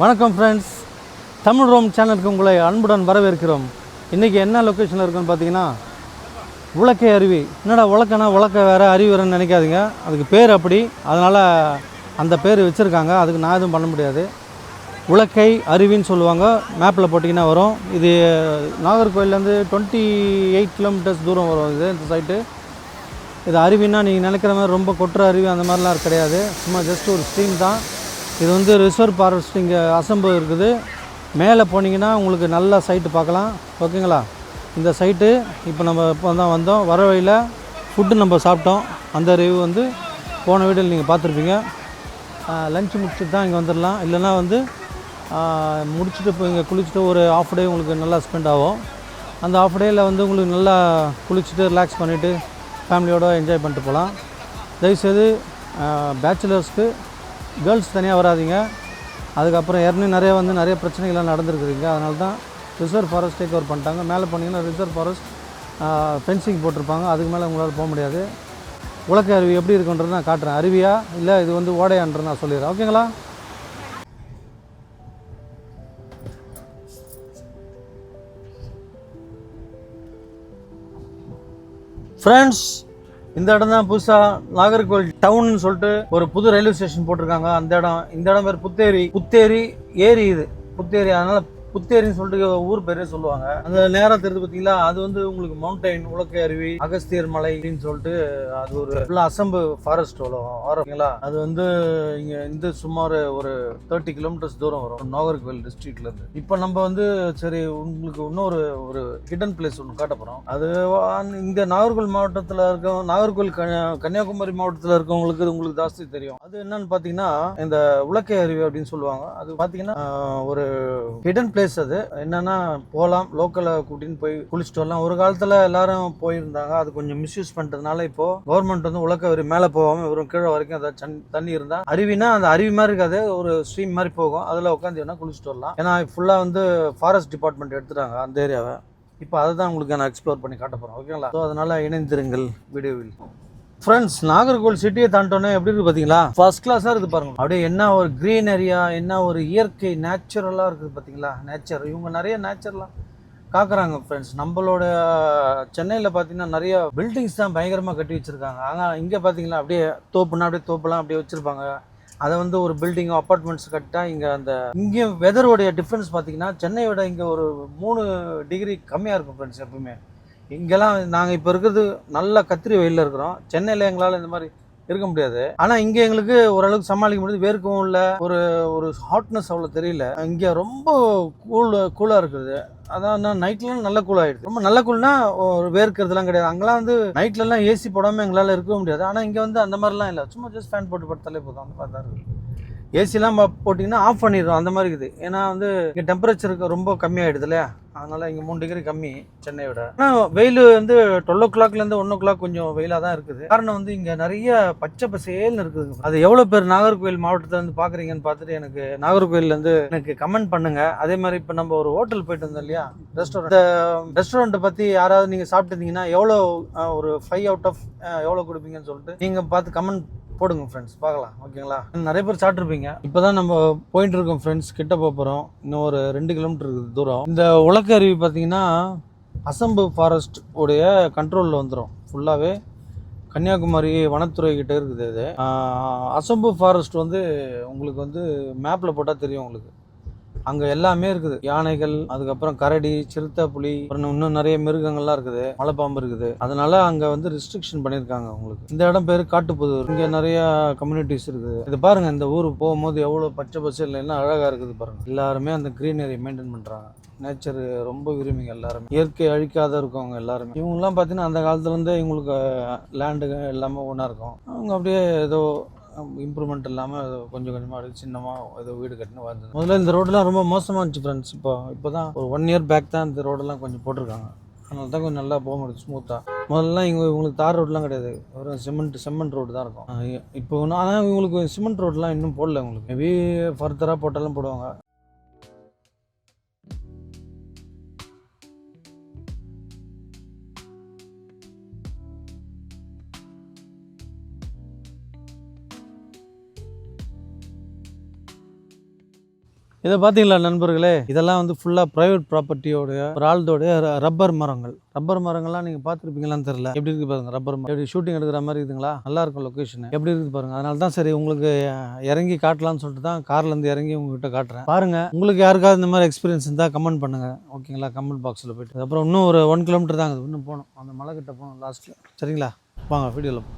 வணக்கம் friends Tamil Rome சேனலுக்கு உங்களை அன்புடன் வரவேற்கிறோம். இன்றைக்கி என்ன லொக்கேஷனில் இருக்குன்னு பார்த்தீங்கன்னா உலக்கை அருவி. என்னடா உலக்கனா உலக்க வேறு அருவி வேறுன்னு நினைக்காதீங்க. அதுக்கு பேர் அப்படி. அதனால் அந்த பேர் வச்சுருக்காங்க. அதுக்கு நான் எதுவும் பண்ண முடியாது. உலக்கை அருவின்னு சொல்லுவாங்க. மேப்பில் போட்டிங்கன்னா வரும். இது நாகர்கோவில்லேருந்து டுவெண்ட்டி எயிட் கிலோமீட்டர்ஸ் தூரம் வரும் இது இந்த சைட்டு இது அருவின்னா நீங்கள் நினைக்கிற மாதிரி ரொம்ப கொட்டுற அருவி அந்த மாதிரிலாம் கிடையாது. சும்மா ஜஸ்ட் ஒரு ஸ்ட்ரீம் தான். இது வந்து ரிசர்வ் ஃபாரஸ்ட் இங்கே அசம்பு இருக்குது. மேலே போனீங்கன்னா உங்களுக்கு நல்ல சைட்டு பார்க்கலாம். ஓகேங்களா இந்த சைட்டு இப்போ நம்ம இப்போ தான் வந்தோம். வர வழியில் ஃபுட்டு நம்ம சாப்பிட்டோம். அந்த ரிவ்யூ வந்து போன வீடியோவில் நீங்கள் பார்த்துருப்பீங்க. லஞ்ச் முடிச்சுட்டு தான் இங்கே வந்துடலாம் இல்லைன்னா வந்து முடிச்சுட்டு இப்போ இங்கே குளிச்சுட்டு ஒரு ஆஃப் டே உங்களுக்கு நல்லா ஸ்பெண்ட் ஆகும். அந்த ஆஃப் டேயில் வந்து உங்களுக்கு நல்லா குளிச்சுட்டு ரிலாக்ஸ் பண்ணிவிட்டு ஃபேமிலியோடு என்ஜாய் பண்ணிட்டு போகலாம். தயவுசெய்து பேச்சுலர்ஸ்க்கு கேர்ள்ஸ் தனியாக வராதீங்க. அதுக்கப்புறம் ஏற்கனவே நிறைய வந்து நிறைய பிரச்சனைகள்லாம் நடந்துருக்குதுங்க. அதனால தான் ரிசர்வ் ஃபாரஸ்ட் டேக் ஓவர் பண்ணிட்டாங்க. மேலே போனீங்கன்னா ரிசர்வ் ஃபாரஸ்ட் ஃபென்சிங் போட்டிருப்பாங்க. அதுக்கு மேலே உங்களால் போக முடியாது. உலக்க அருவி எப்படி இருக்குன்றது நான் காட்டுறேன். அருவியா? இல்லை இது வந்து ஓடையான்றது நான் சொல்லிடுறேன். ஓகேங்களா ஃப்ரெண்ட்ஸ் இந்த இடம் தான் புதுசாக நாகர்கோவில் டவுன்னு சொல்லிட்டு ஒரு புது ரயில்வே ஸ்டேஷன் போட்டிருக்காங்க. அந்த இடம் இந்த இடம் பேர் புத்தேரி. புத்தேரி ஏரி இது. புத்தேரி அதனால புத்தேரின்னு சொல்லிட்டு ஊர் பேரே சொல்லுவாங்க. அந்த நேரம் தெரிஞ்சு பார்த்தீங்களா அது வந்து உங்களுக்கு மவுண்டைன் உலக்கை அருவி அகஸ்தியர் மலை அப்படின்னு சொல்லிட்டு அது ஒரு ஃபுல்லாக அசம்பு ஃபாரஸ்ட் ஓகேங்களா அது வந்து இங்கே இந்த சுமார் ஒரு தேர்ட்டி கிலோமீட்டர்ஸ் தூரம் வரும். நாகர்கோவில் டிஸ்ட்ரிக்ட்ல இருந்து. இப்போ நம்ம வந்து சரி உங்களுக்கு இன்னொரு ஒரு ஹிடன் பிளேஸ் ஒன்று காட்ட போகிறோம் அது வா- நாகர்கோவில் மாவட்டத்தில் இருக்க நாகர்கோவில் கன்னியாகுமரி மாவட்டத்தில் இருக்கவங்களுக்கு இது உங்களுக்கு ஜாஸ்தி தெரியும். அது என்னன்னு பார்த்தீங்கன்னா இந்த உலக்கை அருவி அப்படின்னு சொல்லுவாங்க. அது பார்த்தீங்கன்னா ஒரு ஹிடன் பிளேஸ் அது. என்னன்னா போகலாம் லோக்கலில் கூட்டின்னு போய் குளிச்சுட்டு வரலாம். ஒரு காலத்தில் எல்லாரும் போயிருந்தாங்க. அது கொஞ்சம் மிஸ்யூஸ் பண்ணுறதுனால இப்போ கவர்மெண்ட் வந்து உலக்க அருவி மேலே போகாமல் வெறும் கீழே வரைக்கும் அதை தண்ணி இருந்தால் அருவினா அந்த அருவி மாதிரி இருக்காது. ஒரு ஸ்ட்ரீம் மாதிரி போகும். அதில் உட்காந்து வேணா குளிச்சுட்டு வரலாம். ஏன்னா ஃபுல்லாக வந்து ஃபாரஸ்ட் டிபார்ட்மெண்ட் எடுத்துட்டாங்க அந்த ஏரியாவை இப்போ அதை தான் உங்களுக்கு நான் எக்ஸ்ப்ளோர் பண்ணி காட்ட போகிறேன் ஓகேங்களா ஸோ அதனால் இணைந்திருங்கள் வீடியோவில். ஃப்ரெண்ட்ஸ் நாகர்கோவில் சிட்டியை தாண்டோன்னே எப்படி இருக்குது பார்த்தீங்களா ஃபர்ஸ்ட் கிளாஸாக இருக்குது பாருங்க. அப்படியே என்ன ஒரு க்ரீன் ஏரியா என்ன ஒரு இயற்கை நேச்சுரலாக இருக்குது பார்த்தீங்களா நேச்சர் இவங்க நிறைய நேச்சர்லாம் காக்குறாங்க ஃப்ரெண்ட்ஸ் நம்மளோட சென்னையில் பார்த்தீங்கன்னா நிறைய பில்டிங்ஸ் தான் பயங்கரமாக கட்டி வச்சுருக்காங்க. ஆனால் இங்கே பார்த்தீங்களா அப்படியே தோப்புனா அப்படியே தோப்புலாம் அப்படியே வச்சுருப்பாங்க. அதை வந்து ஒரு பில்டிங் அப்பார்ட்மெண்ட்ஸ் கட்டா இங்கே அந்த இங்கே வெதருடைய டிஃப்ரென்ஸ் பார்த்தீங்கன்னா சென்னையை விட இங்கே ஒரு மூணு டிகிரி கம்மியாக இருக்கும் ஃப்ரெண்ட்ஸ் எப்பவுமே. இங்கெல்லாம் நாங்கள் இப்போ இருக்கிறது நல்ல கத்திரி வெயிலில் இருக்கிறோம். சென்னையில் எங்களால் இந்த மாதிரி இருக்க முடியாது. ஆனால் இங்கே எங்களுக்கு ஓரளவுக்கு சமாளிக்க முடியுது. வேர்க்கவும் இல்லை. ஒரு ஒரு ஹாட்னஸ் அவ்வளோ தெரியல. இங்கே ரொம்ப கூல் கூலாக இருக்குது. அதான் நைட்லாம் நல்ல கூல் ஆகிடுது ரொம்ப நல்ல கூல்னா ஒரு வேர்க்கிறதுலாம் கிடையாது. அங்கெல்லாம் வந்து நைட்லலாம் ஏசி போடாமல் எங்களால் இருக்கவே முடியாது. ஆனால் இங்கே வந்து அந்த மாதிரிலாம் இல்லை. சும்மா ஜஸ்ட் ஃபேன் போட்டு படுத்தாலே போதும். அந்த மாதிரி தான் இருக்குது. ஏசிலாம் போட்டிங்கன்னா ஆஃப் பண்ணிடுறோம். அந்த மாதிரி இருக்குது. ஏன்னா வந்து இங்கே டெம்பரேச்சருக்கு ரொம்ப கம்மியாயிடுது இல்லையா? அதனால் இங்கே மூணு டிகிரி கம்மி சென்னையை விட. ஆனால் வெயில் வந்து டுவெல் ஓ கிளாக்லேருந்து ஒன் ஓ கிளாக் கொஞ்சம் வெயிலாக தான் இருக்குது. காரணம் வந்து இங்கே நிறைய பச்சை பசேல்னு இருக்குது. அது எவ்வளோ பேர் நாகர்கோவில் மாவட்டத்திலேருந்து பார்க்குறீங்கன்னு பார்த்துட்டு எனக்கு நாகர்கோவில்லேருந்து எனக்கு கமெண்ட் பண்ணுங்கள் அதே மாதிரி இப்போ நம்ம ஒரு ஹோட்டல் போயிட்டு வந்தோம் இல்லையா? ரெஸ்டாரண்ட் ரெஸ்டாரண்ட்டை பற்றி யாராவது நீங்கள் சாப்பிட்டுருந்தீங்கன்னா எவ்வளோ ஒரு ஃபைவ் அவுட் ஆஃப் எவ்வளோ கொடுப்பீங்கன்னு சொல்லிட்டு நீங்கள் பார்த்து கமெண்ட் போடுங்க ஃப்ரெண்ட்ஸ் பார்க்கலாம் ஓகேங்களா நிறைய பேர் சாப்பிட்ருப்பீங்க இப்போ தான் நம்ம போயிட்டு இருக்கோம் ஃப்ரெண்ட்ஸ் கிட்ட போகிறோம் இன்னும் ஒரு ரெண்டு கிலோமீட்டர் இருக்குது தூரம். இந்த உலக்க அருவி பார்த்தீங்கன்னா அசம்பு ஃபாரஸ்ட் உடைய கண்ட்ரோலில் வந்துடும் ஃபுல்லாகவே கன்னியாகுமரி வனத்துறை கிட்டே இருக்குது இது. அசம்பு ஃபாரஸ்ட் வந்து உங்களுக்கு வந்து மேப்பில் போட்டால் தெரியும் உங்களுக்கு. அங்கே எல்லாமே இருக்குது. யானைகள் அதுக்கப்புறம் கரடி சிறுத்தை புலி அப்புறம் இன்னும் நிறைய மிருகங்கள்லாம் இருக்குது. மலைப்பாம்பு இருக்குது. அதனால அங்கே வந்து ரெஸ்ட்ரிக்ஷன் பண்ணியிருக்காங்க உங்களுக்கு இந்த இடம் பேர் காட்டுப்புதூர். இங்கே நிறைய கம்யூனிட்டிஸ் இருக்குது. இது பாருங்க இந்த ஊர் போகும்போது எவ்வளோ பச்சை பசேல் எல்லாம் அழகாக இருக்குது பாருங்க. எல்லாருமே அந்த கிரீனரி மெயின்டைன் பண்ணுறாங்க நேச்சர் ரொம்ப விரும்பிங்க எல்லாருமே. இயற்கை அழிக்காத இருக்கவங்க எல்லாருமே. இவங்கெல்லாம் பார்த்தீங்கன்னா அந்த காலத்துலேருந்தே இவங்களுக்கு லேண்டுங்க எல்லாமே ஒன்றா இருக்கும். அவங்க அப்படியே ஏதோ இம்ப்ரூவ்மெண்ட் இல்லாமல் கொஞ்சம் கொஞ்சமாக அப்படியே சின்னமாக ஏதோ வீடு கட்டினு வந்தது முதல்ல இந்த ரோடெலாம் ரொம்ப மோசமாக இருந்துச்சு ஃப்ரெண்ட்ஸ் இப்போ இப்போ தான் ஒரு ஒன் இயர் பேக் தான் இந்த ரோடெல்லாம் கொஞ்சம் போட்டிருக்காங்க. அதனால தான் கொஞ்சம் நல்லா போக முடியுது ஸ்மூத்தாக முதல்ல இங்கே இவங்களுக்கு தார் ரோட்லாம் கிடையாது. ஒரு சிமெண்ட் சிமெண்ட் ரோடு தான் இருக்கும். இப்போ ஆனால் இவங்களுக்கு சிமெண்ட் ரோடெலாம் இன்னும் போடல உங்களுக்கு மேபி ஃபர்தராக போட்டாலும் போடுவாங்க. இதை பார்த்தீங்களா நண்பர்களே? இதெல்லாம் வந்து ஃபுல்லாக ப்ரைவேட் ப்ராப்பர்ட்டியோடைய ஒரு ஆள்தோடைய ரப்பர் மரங்கள். ரப்பர் மரங்கள்லாம் நீங்கள் பார்த்துருப்பீங்களான்னு தெரியல. எப்படி இருக்குது பாருங்கள் ரப்பர் மரம் எப்படி ஷூட்டிங் எடுக்கிற மாதிரி இருக்குங்களா நல்லா இருக்கும் லொக்கேஷன் எப்படி இருக்குது பாருங்க அதனால தான் சரி உங்களுக்கு இறங்கி காட்டலாம்னு சொல்லிட்டு தான் கார்லேருந்து இறங்கி உங்ககிட்ட காட்டுறேன். பாருங்க உங்களுக்கு யாருக்காவது இந்த மாதிரி எக்ஸ்பீரியன்ஸ் இருந்தால் கமெண்ட் பண்ணுங்க. ஓகேங்களா கமெண்ட் பாக்ஸில் போயிட்டு. அப்புறம் இன்னும் ஒரு ஒன் கிலோமீட்டர் தான் இன்னும் போகணும். அந்த மலை கிட்ட போகணும் லாஸ்ட்டில் சரிங்களா? வாங்க வீடியோவில்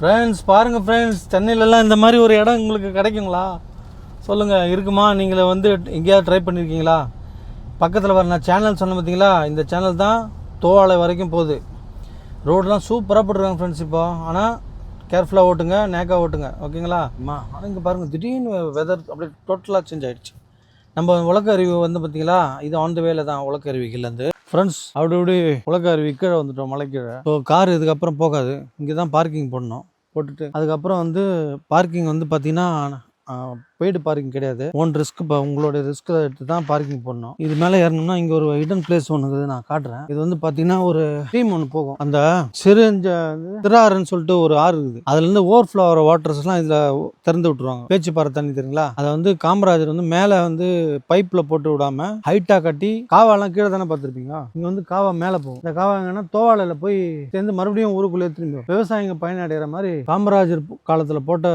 ஃப்ரெண்ட்ஸ் பாருங்கள் ஃப்ரெண்ட்ஸ் சென்னையிலலாம் இந்த மாதிரி ஒரு இடம் உங்களுக்கு கிடைக்குங்களா? சொல்லுங்கள் இருக்குமா? நீங்கள் வந்து எங்கேயாவது ட்ரை பண்ணியிருக்கீங்களா பக்கத்தில் வர நான் சேனல் சொன்னேன் பார்த்தீங்களா இந்த சேனல் தான் தோவாளை வரைக்கும் போகுது. ரோடெலாம் சூப்பராக போட்டிருக்காங்க ஃப்ரெண்ட்ஸ் இப்போ. ஆனால் கேர்ஃபுல்லாக ஓட்டுங்க நேக்காக ஓட்டுங்க. ஓகேங்களா? ஆனால் இங்கே பாருங்கள் திடீர்னு வெதர் அப்படியே டோட்டலாக சேஞ்ச் ஆயிடுச்சு. நம்ம உலக அருவி வந்து பார்த்தீங்களா இது ஆன் த வேல தான் உலக அருவிக்குலேருந்து ஃப்ரெண்ட்ஸ் அப்படி இப்படி உலக அருவி கீழே வந்துட்டோம் மலை கீழே. ஸோ கார் இதுக்கப்புறம் போகாது. இங்கே தான் பார்க்கிங் பண்ணணும் போட்டுட்டு அதுக்கப்புறம் வந்து பார்க்கிங் வந்து பார்த்தீங்கன்னா பெய்டு பார்க்கிங் கிடையாது. ஓன் ரிஸ்க் இப்போ உங்களோட ரிஸ்க் எடுத்து தான் பார்க்கிங் பண்ணணும் இது மேலே ஏறணும்னா இங்கே ஒரு ஹிடன் பிளேஸ் ஒன்று நான் காட்டுறேன். இது வந்து பார்த்தீங்கன்னா ஒரு ஸ்ட்ரீம் ஒன்று போகும். அந்த சிறுஞ்ச திராறுன்னு சொல்லிட்டு ஒரு ஆறு இருக்குது. அதுலேருந்து ஓவர் ஃப்ளோ ஆகிற வாட்டர்ஸ்லாம் இதில் திறந்து விட்டுருவாங்க. பேச்சு பாறை தண்ணி தெரியுங்களா? அதை வந்து காமராஜர் வந்து மேலே வந்து பைப்பில் போட்டு விடாம ஹைட்டாக கட்டி காவாலாம் கீழே தானே பார்த்துருப்பீங்க இங்கே வந்து காவா மேலே போகும். இந்த காவா எங்கன்னா தோவாலையில் போய் சேர்ந்து மறுபடியும் ஊருக்குள்ளே திரும்பி விவசாயிங்க பயனடைகிற மாதிரி காமராஜர் காலத்தில் போட்ட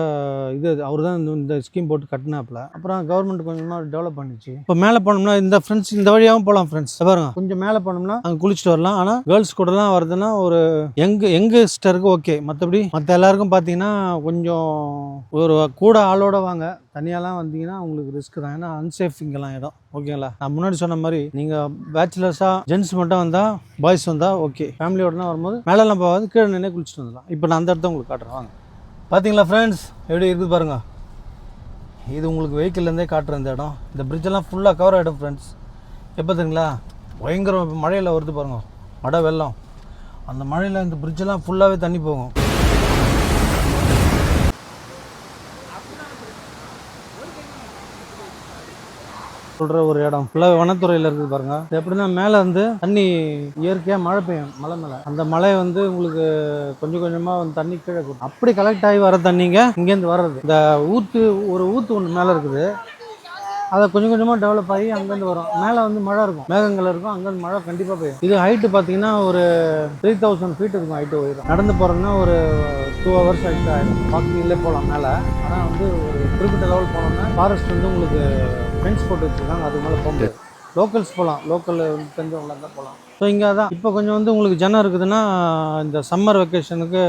இது அவர் தான் இந்த ஸ்கீம் போட்டு கட்டினாப்புல. அப்புறம் கவர்மெண்ட் கொஞ்சமாக டெவலப் பண்ணிச்சு. இப்போ மேலே போனோம்னா இந்த ஃப்ரெண்ட்ஸ் இந்த வழியாகவும் போகலாம் ஃப்ரெண்ட்ஸ் பாருங்க. கொஞ்சம் மேலே போனோம்னா அங்கே குளிச்சுட்டு வரலாம். ஆனால் கேர்ள்ஸ் கூடலாம் வருதுன்னா ஒரு யங் யங்ஸ்டருக்கு ஓகே மற்றபடி மற்ற எல்லாருக்கும் பார்த்தீங்கன்னா கொஞ்சம் ஒரு கூட ஆளோட வாங்க. தனியாலாம் வந்தீங்கன்னா உங்களுக்கு ரிஸ்க் தான். ஏன்னா அன்சேஃப் இங்கெல்லாம் இடம். ஓகேங்களா நான் முன்னாடி சொன்ன மாதிரி நீங்கள் பேச்சுலர்ஸாக ஜென்ஸ் மட்டும் வந்தால் பாய்ஸ் வந்தால் ஓகே ஃபேமிலியோடலாம் வரும்போது மேலெல்லாம் போகாது கீழே நின்று குளிச்சுட்டு வந்துடலாம். இப்போ நான் அந்த இடத்த உங்களுக்கு காட்டுறேன். வாங்க. பார்த்தீங்களா ஃப்ரெண்ட்ஸ் எப்படி இருக்குது பாருங்க. இது உங்களுக்கு வெஹிக்கிள்லேருந்தே காட்டுற இந்த இடம். இந்த பிரிட்ஜெல்லாம் ஃபுல்லாக கவர் ஆகிடும் ஃப்ரெண்ட்ஸ் எப்போ தெரியுங்களா பயங்கர மழையில் வருது பாருங்க. மழை வெள்ளம். அந்த மழையில் இந்த பிரிட்ஜெல்லாம் ஃபுல்லாகவே தண்ணி போகும். சொல்கிற ஒரு இடம் ஃபுல்லாக வனத்துறையில் இருக்குது பாருங்க. எப்படின்னா மேலே வந்து தண்ணி இயற்கையாக மழை பெய்யும் மலை மேலே. அந்த மழை வந்து உங்களுக்கு கொஞ்சம் கொஞ்சமாக வந்து தண்ணி கீழே கொடுக்கும். அப்படி கலெக்ட் ஆகி வர தண்ணிங்க இங்கேருந்து வர்றது. இந்த ஊற்று ஒரு ஊற்று ஒன்று மேலே இருக்குது. அதை கொஞ்சம் கொஞ்சமாக டெவலப் ஆகி அங்கேருந்து வரும். மேலே வந்து மழை இருக்கும். மேகங்கள் இருக்கும். அங்கேருந்து மழை கண்டிப்பாக பெய்யும். இது ஹைட்டு பார்த்தீங்கன்னா ஒரு த்ரீ தௌசண்ட் ஃபீட் இருக்கும் ஹைட்டு உயரம். நடந்து போகிறோன்னா ஒரு டூ ஹவர்ஸ் ஹைட்டு ஆகிடும் வாக்கிங்லேயே போகலாம் மேலே. ஆனால் வந்து ஒரு குறிப்பிட்ட லெவல் போனோம்னா ஃபாரஸ்ட் வந்து உங்களுக்கு ஃபென்ஸ் போட்டு வச்சுருக்காங்க அதுக்கு மேலே போக முடியாது லோக்கல்ஸ் போகலாம் லோக்கல் தெரிஞ்சவங்களா தான் போகலாம் ஸோ இங்கே தான் இப்போ கொஞ்சம் வந்து உங்களுக்கு ஜனம் இருக்குதுன்னா இந்த சம்மர் வெக்கேஷனுக்கு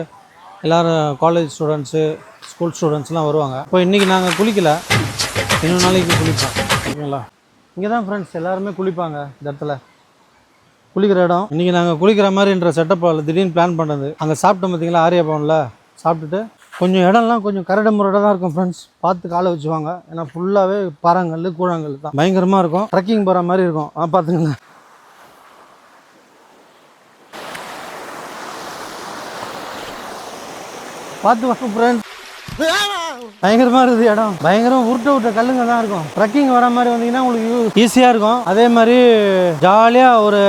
எல்லோரும் காலேஜ் ஸ்டூடெண்ட்ஸு ஸ்கூல் ஸ்டூடெண்ட்ஸ்லாம் வருவாங்க. இப்போ இன்றைக்கி நாங்கள் குளிக்கல. இன்னும் நாளைக்கு குளிப்போம். ஓகேங்களா இங்கே தான் ஃப்ரெண்ட்ஸ் எல்லாருமே குளிப்பாங்க இந்த இடத்துல. குளிக்கிற இடம். இன்றைக்கி நாங்கள் குளிக்கிற மாதிரின்ற செட்டப் திடீர்னு பிளான் பண்ணது. அங்கே சாப்பிட்டோம் பார்த்தீங்களா ஆரியா பவனில்? சாப்பிட்டுட்டு கொஞ்சம் இடம்லாம் கொஞ்சம் கரடு முரடாக தான் இருக்கும் ஃப்ரெண்ட்ஸ் பார்த்து காலை வச்சுவாங்க. ஏன்னா ஃபுல்லாகவே பாறாங்கல் கூழாங்கல் தான். பயங்கரமாக இருக்கும். ட்ரெக்கிங் போகிற மாதிரி இருக்கும். ஆ பார்த்துங்களேன் பார்த்து வாங்க ஃப்ரெண்ட்ஸ் பயங்கரமா இருக்குது இடம். பயங்கரமா உருட்ட விட்ட கல்லுங்க தான் இருக்கும். ட்ரக்கிங் வர மாதிரி வந்தீங்கன்னா உங்களுக்கு ஈஸியா இருக்கும். அதே மாதிரி ஜாலியா ஒரு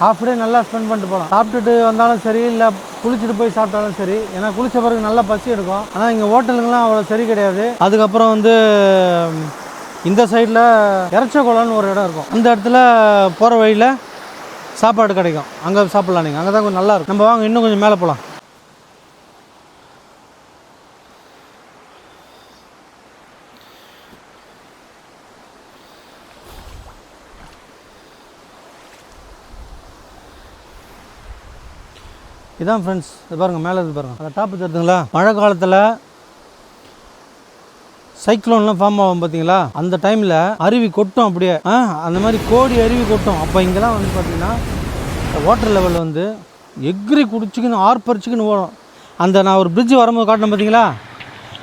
ஹாஃப் டே நல்லா ஸ்பெண்ட் பண்ணிட்டு போகலாம் சாப்பிட்டுட்டு வந்தாலும் சரி இல்லை குளிச்சுட்டு போய் சாப்பிட்டாலும் சரி ஏன்னா குளிச்ச பிறகு நல்லா பசி எடுக்கும். ஆனால் இங்கே ஹோட்டலுங்கெல்லாம் அவ்வளோ சரி கிடையாது. அதுக்கப்புறம் வந்து இந்த சைடில் இறச்சகுளம்னு ஒரு இடம் இருக்கும். அந்த இடத்துல போகிற வழியில் சாப்பாடு கிடைக்கும். அங்கே சாப்பிட்லாம் நீங்கள் அங்கே தான் கொஞ்சம் நல்லா இருக்கும். நம்ம வாங்க இன்னும் கொஞ்சம் மேலே போகலாம் இதான் ஃப்ரெண்ட்ஸ் இது பாருங்கள் மேலே இது பாருங்கள் அந்த டாப்பு தருதுங்களா மழை காலத்தில் சைக்ளோன்லாம் ஃபார்ம் ஆகும் பார்த்தீங்களா அந்த டைமில் அருவி கொட்டும் அப்படியே. ஆ அந்த மாதிரி கோடி அருவி கொட்டும். அப்போ இங்கெல்லாம் வந்து பார்த்தீங்கன்னா வாட்டர் லெவல் வந்து எக்ரி குடிச்சிக்கின்னு ஆர்ப்பரிச்சிக்கின்னு ஓடும். அந்த நான் ஒரு பிரிட்ஜ் வரும்போது காட்டினேன் பார்த்தீங்களா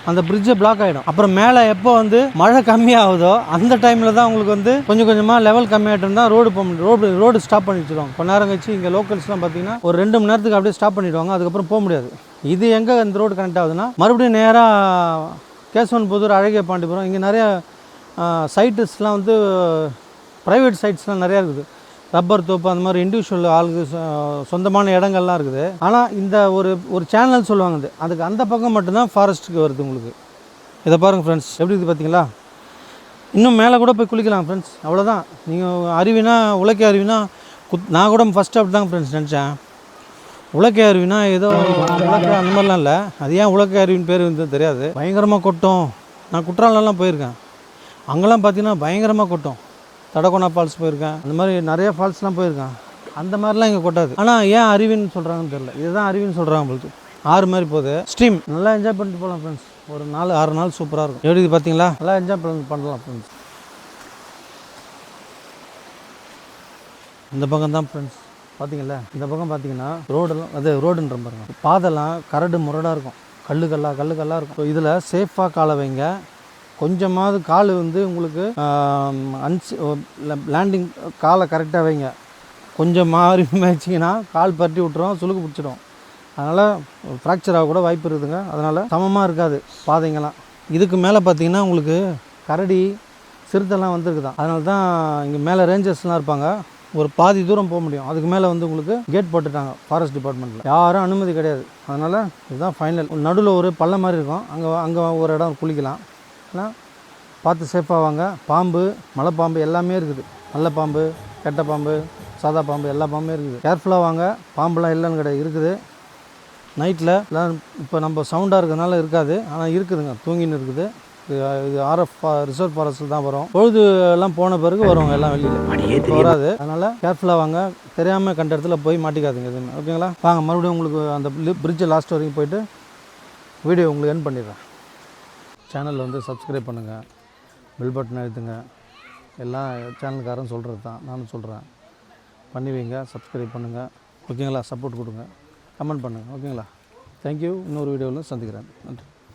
அந்த பிரிட்ஜை பிளாக் ஆகிடும் அப்புறம் மேலே எப்போ வந்து மழை கம்மியாகுதோ அந்த டைமில் தான் உங்களுக்கு வந்து கொஞ்சம் கொஞ்சமாக லெவல் கம்மியாகிட்டு இருந்தால் ரோடு போக முடியும். ரோடு ரோடு ஸ்டாப் பண்ணி வச்சுருவாங்க. கொஞ்ச நேரம் கழிச்சு இங்கே லோக்கல்ஸ்லாம் பார்த்தீங்கன்னா ஒரு ரெண்டு மணி நேரத்துக்கு அப்படியே ஸ்டாப் பண்ணிடுவாங்க. அதுக்கப்புறம் போக முடியாது. இது எங்கே இந்த ரோடு கனெக்ட் ஆகுதுன்னா மறுபடியும் நேராக கேசவன் புதூர் அழகிய பாண்டிபுரம் இங்கே நிறைய சைட்டுஸ்லாம் வந்து ப்ரைவேட் சைட்ஸ்லாம் நிறையா இருக்குது. ரப்பர் தோப்பு அந்த மாதிரி இண்டிவிஜுவல் ஆளுக்கு சொந்தமான இடங்கள்லாம் இருக்குது. ஆனால் இந்த ஒரு ஒரு சேனல் சொல்லுவாங்க இது. அதுக்கு அந்த பக்கம் மட்டும்தான் ஃபாரஸ்ட்டுக்கு வருது உங்களுக்கு. இதை பாருங்கள் ஃப்ரெண்ட்ஸ் எப்படி இருக்குது பார்த்தீங்களா? இன்னும் மேலே கூட போய் குளிக்கலாம் ஃப்ரெண்ட்ஸ் அவ்வளோதான் நீங்கள் அருவினா உலக்கை அருவினா குத் நான் கூட ஃபஸ்ட்டு அப்படி தாங்க ஃப்ரெண்ட்ஸ் நினச்சேன். உலக்கை அருவினா ஏதோ உலக்கை அந்த மாதிரிலாம் இல்லை. அது ஏன் உலக்கை அருவின்னு பேர் வந்து தெரியாது. பயங்கரமாக கொட்டும். நான் குற்றாலம்லாம் போயிருக்கேன். அங்கெல்லாம் பார்த்தீங்கன்னா பயங்கரமாக கொட்டும். தடகோணா ஃபால்ஸ் போயிருக்கேன். அந்த மாதிரி நிறைய ஃபால்ஸ்லாம் போயிருக்கேன். அந்த மாதிரிலாம் இங்கே கொட்டாது. ஆனால் ஏன் அருவின்னு சொல்கிறாங்கன்னு தெரியல. இதுதான் அருவின்னு சொல்கிறாங்க உங்களுக்கு ஆறு மாதிரி போகுது. ஸ்ட்ரீம் நல்லா என்ஜாய் பண்ணிட்டு போகலாம் ஃப்ரெண்ட்ஸ் ஒரு நாலு ஆறு நாள் சூப்பராக இருக்கும். எப்படி இது பார்த்தீங்களா நல்லா என்ஜாய் பண்ண பண்ணலாம் ஃப்ரெண்ட்ஸ் இந்த பக்கம் தான் ஃப்ரெண்ட்ஸ் பார்த்தீங்களா இந்த பக்கம் பார்த்தீங்கன்னா ரோடெல்லாம் அது ரோடுன்ற பாருங்க. பாதெல்லாம் கரடு முரடாக இருக்கும். கல்லு கல்லா கல்லு கல்லாக இருக்கும் இதில் சேஃபாக காலை வைங்க. கொஞ்சமாவது கால் வந்து உங்களுக்கு அன்ஸ் லேண்டிங் காலை கரெக்டாக வைங்க. கொஞ்சம் மாறி மேய்ச்சிங்கன்னா கால் பரட்டி விட்டுரும் சுளுக்கு பிடிச்சிடும். அதனால் ஃப்ராக்சர் ஆக கூட வாய்ப்பு இருக்குதுங்க. அதனால் சமமாக இருக்காது பாதைங்கெல்லாம். இதுக்கு மேலே பார்த்தீங்கன்னா உங்களுக்கு கரடி சிறுத்தைலாம் வந்திருக்குதான். அதனால தான் இங்கே மேலே ரேஞ்சர்ஸ்லாம் இருப்பாங்க. ஒரு பாதி தூரம் போக முடியும். அதுக்கு மேலே வந்து உங்களுக்கு கேட் போட்டுட்டாங்க ஃபாரஸ்ட் டிபார்ட்மெண்ட்டில் யாரும் அனுமதி கிடையாது. அதனால் இதுதான் ஃபைனல் நடுவில் ஒரு பள்ளம் மாதிரி இருக்கும். அங்கே அங்கே ஒரு இடம் குளிக்கலாம். ஆனால் பார்த்து சேஃபாக வாங்க. பாம்பு மலைப்பாம்பு எல்லாமே இருக்குது. நல்ல பாம்பு கெட்ட பாம்பு சாதா பாம்பு எல்லா பாம்புமே இருக்குது. கேர்ஃபுல்லாக வாங்க. பாம்புலாம் இல்லைன்னு கிடையாது இருக்குது. நைட்டில் எல்லாம் இப்போ நம்ம சவுண்டாக இருக்கிறதுனால இருக்காது. ஆனால் இருக்குதுங்க. தூங்கின்னு இருக்குது. இது ஆர்எஃப் ரிசர்வ் ஃபாரஸ்ட்டில் தான் வரும். பொழுது எல்லாம் போன பிறகு வரும் எல்லாம் வெளியில். வராது. அதனால் கேர்ஃபுல்லாக வாங்க. தெரியாமல் கண்ட இடத்துல போய் மாட்டிக்காதுங்க எதுவுமே. ஓகேங்களா வாங்க மறுபடியும் உங்களுக்கு அந்த பிரிட்ஜை லாஸ்ட் வரைக்கும் போயிட்டு வீடியோ உங்களுக்கு என் பண்ணிடுறேன். சேனலில் வந்து சப்ஸ்கிரைப் பண்ணுங்கள் பெல் பட்டன் அழுத்துங்க. எல்லா சேனல்காரன் சொல்கிறது தான். நானும் சொல்கிறேன் பண்ணி வைங்க சப்ஸ்கிரைப் பண்ணுங்கள் ஓகேங்களா? சப்போர்ட் கொடுங்க. கமெண்ட் பண்ணுங்கள் ஓகேங்களா? தேங்க்யூ இன்னொரு வீடியோவில் சந்திக்கிறேன். நன்றி.